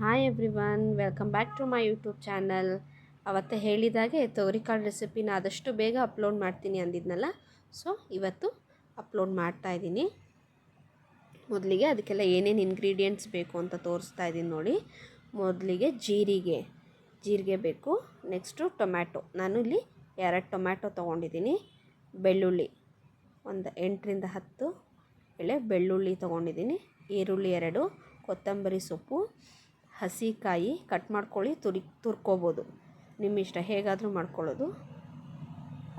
Hi everyone welcome back to my YouTube channel ಅವತ್ತು ಹೇಳಿದಾಗೆ ತೊಗರಿಕಾಳು ರೆಸಿಪಿನ ಆದಷ್ಟು ಬೇಗ ಅಪ್ಲೋಡ್ ಮಾಡ್ತೀನಿ ಅಂದಿದ್ನಲ್ಲ ಸೊ ಇವತ್ತು ಅಪ್ಲೋಡ್ ಮಾಡ್ತಾ ಇದ್ದೀನಿ. ಮೊದಲಿಗೆ ಅದಕ್ಕೆಲ್ಲ ಏನೇನು ಇಂಗ್ರೀಡಿಯೆಂಟ್ಸ್ ಬೇಕು ಅಂತ ತೋರಿಸ್ತಾ ಇದ್ದೀನಿ ನೋಡಿ. ಮೊದಲಿಗೆ ಜೀರಿಗೆ ಜೀರಿಗೆ ಬೇಕು ನೆಕ್ಸ್ಟು ಟೊಮ್ಯಾಟೊ. ನಾನು ಇಲ್ಲಿ ಎರಡು ಟೊಮ್ಯಾಟೊ ತೊಗೊಂಡಿದ್ದೀನಿ, ಬೆಳ್ಳುಳ್ಳಿ ಒಂದು ಎಂಟರಿಂದ ಹತ್ತು ಎಳೆ ಬೆಳ್ಳುಳ್ಳಿ ತೊಗೊಂಡಿದ್ದೀನಿ, ಈರುಳ್ಳಿ ಎರಡು, ಕೊತ್ತಂಬರಿ ಸೊಪ್ಪು ಹಸಿಕಾಯಿ ಕಟ್ ಮಾಡ್ಕೊಳ್ಳಿ, ತುರಿ, ತುರ್ಕೋಬೋದು. ನಿಮ್ಮ ಇಷ್ಟ ಹೇಗಾದರೂ ಮಾಡ್ಕೊಳ್ಳೋದು.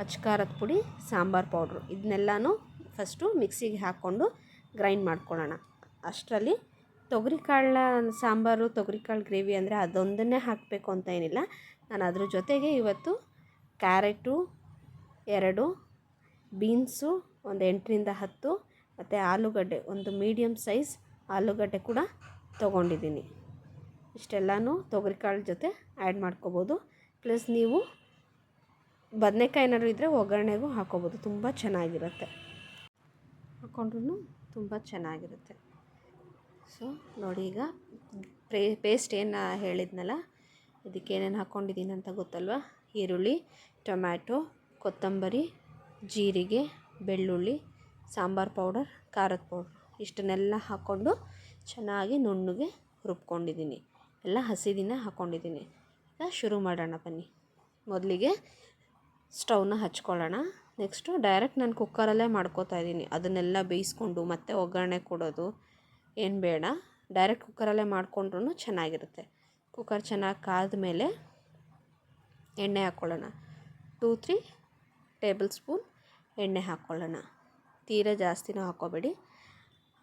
ಅಚ್ಕಾರದ ಪುಡಿ, ಸಾಂಬಾರು ಪೌಡ್ರು. ಇದನ್ನೆಲ್ಲನೂ ಫಸ್ಟು ಮಿಕ್ಸಿಗೆ ಹಾಕ್ಕೊಂಡು ಗ್ರೈಂಡ್ ಮಾಡ್ಕೊಳ್ಳೋಣ. ಅಷ್ಟರಲ್ಲಿ ತೊಗರಿಕಾಳ ಸಾಂಬಾರು, ತೊಗರಿಕಾಳು ಗ್ರೇವಿ ಅಂದರೆ ಅದೊಂದನ್ನೇ ಹಾಕಬೇಕು ಅಂತ ಏನಿಲ್ಲ. ನಾನು ಅದ್ರ ಜೊತೆಗೆ ಇವತ್ತು ಕ್ಯಾರೆಟು, ಎರಡು, ಬೀನ್ಸು, ಒಂದು ಎಂಟರಿಂದ ಹತ್ತು, ಮತ್ತು ಆಲೂಗಡ್ಡೆ. ಒಂದು ಮೀಡಿಯಮ್ ಸೈಜ್ ಆಲೂಗಡ್ಡೆ ಕೂಡ ತೊಗೊಂಡಿದ್ದೀನಿ. ಇಷ್ಟೆಲ್ಲನೂ ತೊಗರಿಕಾಳು ಜೊತೆ ಆ್ಯಡ್ ಮಾಡ್ಕೋಬೋದು. ಪ್ಲಸ್ ನೀವು ಬದನೆಕಾಯಿ ಏನಾದ್ರು ಇದ್ದರೆ ಒಗ್ಗರಣೆಗೂ ಹಾಕೋಬೋದು. ತುಂಬ ಚೆನ್ನಾಗಿರುತ್ತೆ. ಹಾಕೊಂಡ್ರೂ ತುಂಬ ಚೆನ್ನಾಗಿರುತ್ತೆ. ಸೊ ನೋಡಿ ಈಗ ಪ್ರೇ ಪೇಸ್ಟ್ ಏನು ಹೇಳಿದ್ನಲ್ಲ, ಇದಕ್ಕೆ ಏನೇನು ಹಾಕ್ಕೊಂಡಿದ್ದೀನಿ ಅಂತ ಗೊತ್ತಲ್ವ? ಈರುಳ್ಳಿ, ಟೊಮ್ಯಾಟೊ, ಕೊತ್ತಂಬರಿ, ಜೀರಿಗೆ, ಬೆಳ್ಳುಳ್ಳಿ, ಸಾಂಬಾರು ಪೌಡರ್, ಖಾರದ ಪೌಡ್ರ್. ಇಷ್ಟನ್ನೆಲ್ಲ ಹಾಕ್ಕೊಂಡು ಚೆನ್ನಾಗಿ ನುಣ್ಣಗೆ ರುಬ್ಕೊಂಡಿದ್ದೀನಿ ಎಲ್ಲ ಹಸಿದಿನ ಹಾಕ್ಕೊಂಡಿದ್ದೀನಿ ಈಗ ಶುರು ಮಾಡೋಣ ಬನ್ನಿ. ಮೊದಲಿಗೆ ಸ್ಟವ್ನ ಹಚ್ಕೊಳ್ಳೋಣ. ನೆಕ್ಸ್ಟು ಡೈರೆಕ್ಟ್ ನಾನು ಕುಕ್ಕರಲ್ಲೇ ಮಾಡ್ಕೋತಾ ಇದ್ದೀನಿ. ಅದನ್ನೆಲ್ಲ ಬೇಯಿಸ್ಕೊಂಡು ಮತ್ತೆ ಒಗ್ಗರಣೆ ಕೊಡೋದು ಏನು ಬೇಡ. ಡೈರೆಕ್ಟ್ ಕುಕ್ಕರಲ್ಲೇ ಮಾಡಿಕೊಂಡ್ರೂ ಚೆನ್ನಾಗಿರುತ್ತೆ. ಕುಕ್ಕರ್ ಚೆನ್ನಾಗಿ ಕಾದ ಮೇಲೆ ಎಣ್ಣೆ ಹಾಕ್ಕೊಳ್ಳೋಣ ಟೂ, ತ್ರೀ ಟೇಬಲ್ ಸ್ಪೂನ್ ಎಣ್ಣೆ ಹಾಕ್ಕೊಳ್ಳೋಣ ತೀರ ಜಾಸ್ತಿನೂ ಹಾಕ್ಕೋಬೇಡಿ.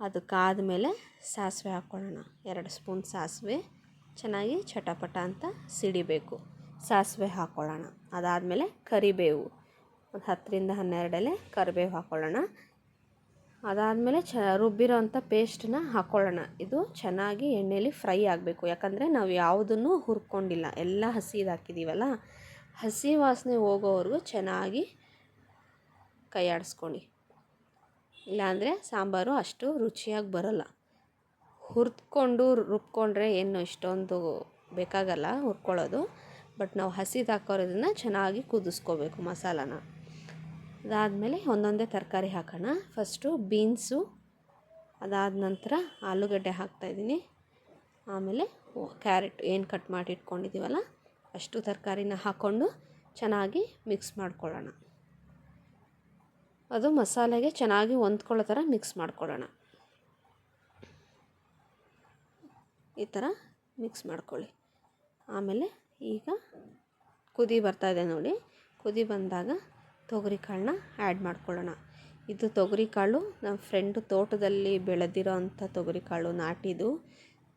ಅದು ಕಾದ ಮೇಲೆ ಸಾಸಿವೆ ಹಾಕ್ಕೊಳ್ಳೋಣ ಎರಡು ಸ್ಪೂನ್ ಸಾಸಿವೆ. ಚೆನ್ನಾಗಿ ಚಟಪಟ ಅಂತ ಸಿಡಿಬೇಕು. ಸಾಸಿವೆ ಹಾಕ್ಕೊಳ್ಳೋಣ ಅದಾದಮೇಲೆ ಕರಿಬೇವು. ಒಂದು ಹತ್ತರಿಂದ ಹನ್ನೆರಡು ಎಲೆ ಕರಿಬೇವು ಹಾಕ್ಕೊಳ್ಳೋಣ ಅದಾದಮೇಲೆ ಚ ರುಬ್ಬಿರೋ ಅಂಥ ಪೇಸ್ಟನ್ನ ಹಾಕ್ಕೊಳ್ಳೋಣ ಇದು ಚೆನ್ನಾಗಿ ಎಣ್ಣೆಯಲ್ಲಿ ಫ್ರೈ ಆಗಬೇಕು. ಯಾಕಂದರೆ ನಾವು ಯಾವುದನ್ನು ಹುರ್ಕೊಂಡಿಲ್ಲ. ಎಲ್ಲ ಹಸಿ ಹಾಕಿದ್ದೀವಲ್ಲ? ಹಸಿ ವಾಸನೆ ಹೋಗೋವರೆಗೂ ಚೆನ್ನಾಗಿ ಕೈ ಆಡಿಸ್ಕೊಳ್ಳಿ ಇಲ್ಲಾಂದರೆ ಸಾಂಬಾರು ಅಷ್ಟು ರುಚಿಯಾಗಿ ಬರೋಲ್ಲ. ಹುರ್ಕೊಂಡು ರುಬ್ಕೊಂಡ್ರೆ ಏನು ಇಷ್ಟೊಂದು ಬೇಕಾಗಲ್ಲ ಹುರ್ಕೊಳ್ಳೋದು. ಬಟ್ ನಾವು ಹಸಿದು ಹಾಕೋರೋದನ್ನು ಚೆನ್ನಾಗಿ ಕುದಿಸ್ಕೋಬೇಕು ಮಸಾಲಾನ. ಅದಾದಮೇಲೆ ಒಂದೊಂದೇ ತರಕಾರಿ ಹಾಕೋಣ. ಫಸ್ಟು ಬೀನ್ಸು, ಅದಾದ ನಂತರ ಆಲೂಗಡ್ಡೆ ಹಾಕ್ತಾಯಿದ್ದೀನಿ ಆಮೇಲೆ ಕ್ಯಾರೆಟ್ ಏನು ಕಟ್ ಮಾಡಿ ಇಟ್ಕೊಂಡಿದ್ದೀವಲ್ಲ, ಅಷ್ಟು ತರಕಾರಿನ ಹಾಕ್ಕೊಂಡು ಚೆನ್ನಾಗಿ ಮಿಕ್ಸ್ ಮಾಡ್ಕೊಳ್ಳೋಣ. ಅದು ಮಸಾಲೆಗೆ ಚೆನ್ನಾಗಿ ಹೊಂದ್ಕೊಳ್ಳೋ ಥರ ಮಿಕ್ಸ್ ಮಾಡ್ಕೊಳ್ಳೋಣ. ಈ ಥರ ಮಿಕ್ಸ್ ಮಾಡ್ಕೊಳ್ಳಿ. ಆಮೇಲೆ ಈಗ ಕುದಿ ಬರ್ತಾ ಇದೆ ನೋಡಿ. ಕುದಿ ಬಂದಾಗ ತೊಗರಿ ಕಾಳನ್ನ ಆ್ಯಡ್ ಮಾಡ್ಕೊಳ್ಳೋಣ. ಇದು ತೊಗರಿ ಕಾಳು ನಮ್ಮ ಫ್ರೆಂಡು ತೋಟದಲ್ಲಿ ಬೆಳೆದಿರೋ ಅಂಥ ತೊಗರಿ ಕಾಳು ನಾಟಿದು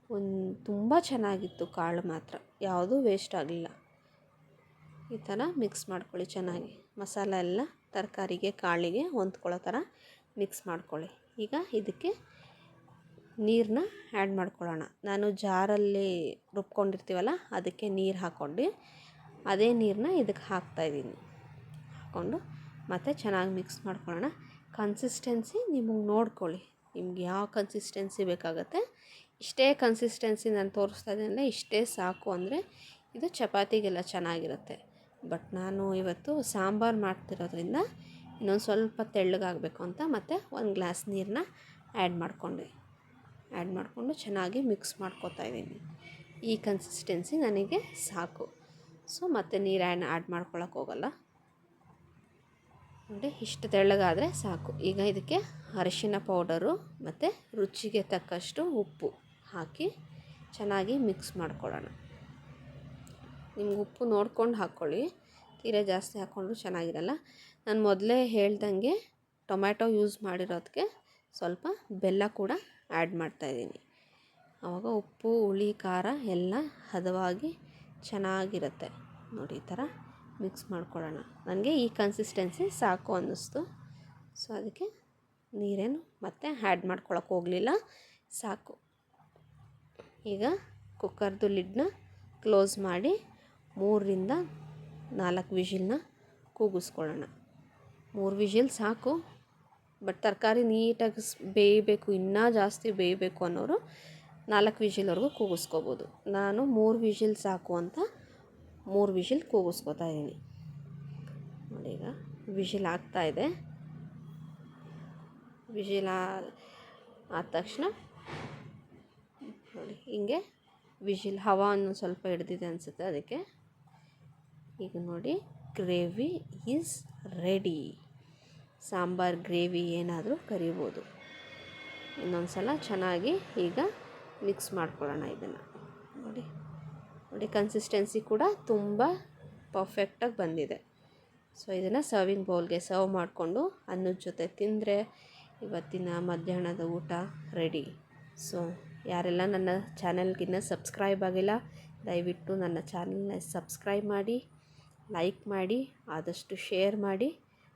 ಒಂದು ತುಂಬ ಚೆನ್ನಾಗಿತ್ತು ಕಾಳು ಮಾತ್ರ. ಯಾವುದೂ ವೇಸ್ಟ್ ಆಗಲಿಲ್ಲ. ಈ ಥರ ಮಿಕ್ಸ್ ಮಾಡ್ಕೊಳ್ಳಿ ಚೆನ್ನಾಗಿ. ಮಸಾಲೆ ಎಲ್ಲ ತರಕಾರಿಗೆ, ಕಾಳಿಗೆ ಹೊಂದ್ಕೊಳ್ಳೋ ಥರ ಮಿಕ್ಸ್ ಮಾಡ್ಕೊಳ್ಳಿ. ಈಗ ಇದಕ್ಕೆ ನೀರನ್ನ ಆ್ಯಡ್ ಮಾಡ್ಕೊಳ್ಳೋಣ. ನಾನು ಜಾರಲ್ಲಿ ರುಬ್ಕೊಂಡಿರ್ತೀವಲ್ಲ, ಅದಕ್ಕೆ ನೀರು ಹಾಕ್ಕೊಂಡು ಅದೇ ನೀರನ್ನ ಇದಕ್ಕೆ ಹಾಕ್ತಾಯಿದ್ದೀನಿ ಹಾಕ್ಕೊಂಡು ಮತ್ತು ಚೆನ್ನಾಗಿ ಮಿಕ್ಸ್ ಮಾಡ್ಕೊಳ್ಳೋಣ. ಕನ್ಸಿಸ್ಟೆನ್ಸಿ ನಿಮಗೆ ನೋಡ್ಕೊಳ್ಳಿ. ನಿಮ್ಗೆ ಯಾವ ಕನ್ಸಿಸ್ಟೆನ್ಸಿ ಬೇಕಾಗುತ್ತೆ. ಇಷ್ಟೇ ಕನ್ಸಿಸ್ಟೆನ್ಸಿ ನಾನು ತೋರಿಸ್ತಾ ಇದ್ದೀನಿ ಇಷ್ಟೇ ಸಾಕು ಅಂದರೆ ಇದು ಚಪಾತಿಗೆಲ್ಲ ಚೆನ್ನಾಗಿರುತ್ತೆ. ಬಟ್ ನಾನು ಇವತ್ತು ಸಾಂಬಾರು ಮಾಡ್ತಿರೋದ್ರಿಂದ ಇನ್ನೊಂದು ಸ್ವಲ್ಪ ತೆಳ್ಳಗಾಗಬೇಕು ಅಂತ ಮತ್ತು ಒಂದು ಗ್ಲಾಸ್ ನೀರನ್ನ ಆ್ಯಡ್ ಮಾಡಿಕೊಂಡೆ. ಆ್ಯಡ್ ಮಾಡಿಕೊಂಡು ಚೆನ್ನಾಗಿ ಮಿಕ್ಸ್ ಮಾಡ್ಕೊತಾ ಇದ್ದೀನಿ. ಈ ಕನ್ಸಿಸ್ಟೆನ್ಸಿ ನನಗೆ ಸಾಕು. ಸೊ ಮತ್ತೆ ನೀರು ಆ್ಯಡ್ ಆ್ಯಡ್ ಮಾಡ್ಕೊಳಕ್ಕೆ ಹೋಗಲ್ಲ. ನೋಡಿ, ಇಷ್ಟು ತೆಳ್ಳಗಾದರೆ ಸಾಕು. ಈಗ ಇದಕ್ಕೆ ಅರಿಶಿನ ಪೌಡರು ಮತ್ತು ರುಚಿಗೆ ತಕ್ಕಷ್ಟು ಉಪ್ಪು ಹಾಕಿ ಚೆನ್ನಾಗಿ ಮಿಕ್ಸ್ ಮಾಡ್ಕೊಳ್ಳೋಣ. ನಿಮ್ಗೆ ಉಪ್ಪು ನೋಡ್ಕೊಂಡು ಹಾಕ್ಕೊಳ್ಳಿ. ತೀರಾ ಜಾಸ್ತಿ ಹಾಕ್ಕೊಂಡ್ರು ಚೆನ್ನಾಗಿರಲ್ಲ. ನಾನು ಮೊದಲೇ ಹೇಳ್ದಂಗೆ ಟೊಮ್ಯಾಟೊ ಯೂಸ್ ಮಾಡಿರೋದಕ್ಕೆ ಸ್ವಲ್ಪ ಬೆಲ್ಲ ಕೂಡ ಆ್ಯಡ್ ಮಾಡ್ತಾಯಿದ್ದೀನಿ ಆವಾಗ ಉಪ್ಪು, ಹುಳಿ, ಖಾರ ಎಲ್ಲ ಹದವಾಗಿ ಚೆನ್ನಾಗಿರುತ್ತೆ. ನೋಡಿ ಈ ಥರ ಮಿಕ್ಸ್ ಮಾಡ್ಕೊಳ್ಳೋಣ. ನನಗೆ ಈ ಕನ್ಸಿಸ್ಟೆನ್ಸಿ ಸಾಕು ಅನ್ನಿಸ್ತು. ಸೊ ಅದಕ್ಕೆ ನೀರೇನು ಮತ್ತೆ ಆ್ಯಡ್ ಮಾಡ್ಕೊಳಕ್ಕೆ ಹೋಗಲಿಲ್ಲ. ಸಾಕು. ಈಗ ಕುಕ್ಕರ್ದು ಲಿಡ್ನ ಕ್ಲೋಸ್ ಮಾಡಿ ಮೂರರಿಂದ ನಾಲ್ಕು ವಿಷಿಲ್ನ ಕೂಗಿಸ್ಕೊಳ್ಳೋಣ. ಮೂರು ವಿಷಿಲ್ ಸಾಕು. ಬಟ್ ತರಕಾರಿ ನೀಟಾಗಿ ಬೇಯಬೇಕು, ಇನ್ನೂ ಜಾಸ್ತಿ ಬೇಯಬೇಕು ಅನ್ನೋರು ನಾಲ್ಕು ವಿಷಿಲ್ವರೆಗೂ ಕೂಗಿಸ್ಕೋಬೋದು. ನಾನು ಮೂರು ವಿಷಿಲ್ ಸಾಕು ಅಂತ ಮೂರು ವಿಷಿಲ್ ಕೂಗಿಸ್ಕೋತಾ ಇದ್ದೀನಿ. ನೋಡಿ ಈಗ ವಿಷಿಲ್ ಆಗ್ತಾ ಇದೆ. ವಿಷಿಲ್ ಆದ ತಕ್ಷಣ ನೋಡಿ ಹಿಂಗೆ ವಿಷಿಲ್ ಹವಾವನ್ನು ಸ್ವಲ್ಪ ಹಿಡ್ದಿದೆ ಅನಿಸುತ್ತೆ ಅದಕ್ಕೆ. ಈಗ ನೋಡಿ gravy is ready. Sambar, gravy ಏನಾದರೂ ಕರಿಬೋದು. ಇನ್ನೊಂದು ಸಲ ಚೆನ್ನಾಗಿ ಈಗ ಮಿಕ್ಸ್ ಮಾಡ್ಕೊಳ್ಳೋಣ ಇದನ್ನು. ನೋಡಿ ನೋಡಿ ಕನ್ಸಿಸ್ಟೆನ್ಸಿ ಕೂಡ ತುಂಬ ಪರ್ಫೆಕ್ಟಾಗಿ ಬಂದಿದೆ. ಸೊ ಇದನ್ನು ಸರ್ವಿಂಗ್ ಬೌಲ್ಗೆ ಸರ್ವ್ ಮಾಡಿಕೊಂಡು ಅನ್ನದ ಜೊತೆ ತಿಂದರೆ ಇವತ್ತಿನ ಮಧ್ಯಾಹ್ನದ ಊಟ ರೆಡಿ ಸೊ ಯಾರೆಲ್ಲ ನನ್ನ ಚಾನೆಲ್ಗಿನ್ನ ಸಬ್ಸ್ಕ್ರೈಬ್ ಆಗಿಲ್ಲ, ದಯವಿಟ್ಟು ನನ್ನ ಚಾನಲ್ನ ಸಬ್ಸ್ಕ್ರೈಬ್ ಮಾಡಿ ಲೈಕ್ ಮಾಡಿ, ಆದಷ್ಟು ಶೇರ್ ಮಾಡಿ.